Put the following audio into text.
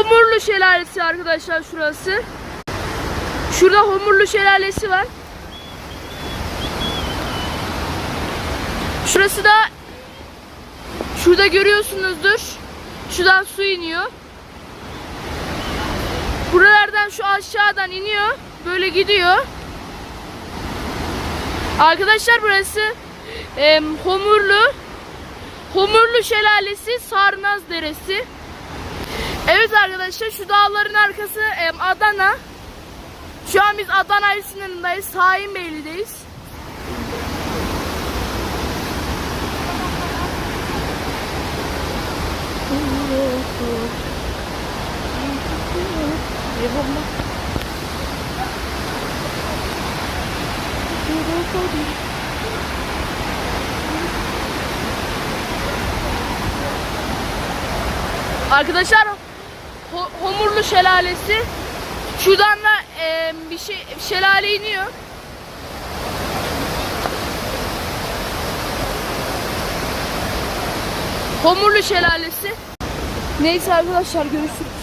Homurlu Şelalesi arkadaşlar şurası. Şurada Homurlu Şelalesi var. Şurası da şurada görüyorsunuzdur. Şuradan su iniyor. Buralardan şu aşağıdan iniyor. Böyle gidiyor. Arkadaşlar burası em, Homurlu. Homurlu Şelalesi, Sarnaz Deresi. Evet arkadaşlar şu dağların arkası Adana. Şu an biz Adana il sınırındayız. Sahinbeyli'deyiz. Arkadaşlar Ho- Homurlu Şelalesi şuradan da em, bir şey şelale iniyor. Homurlu Şelalesi. Neyse arkadaşlar görüşürüz.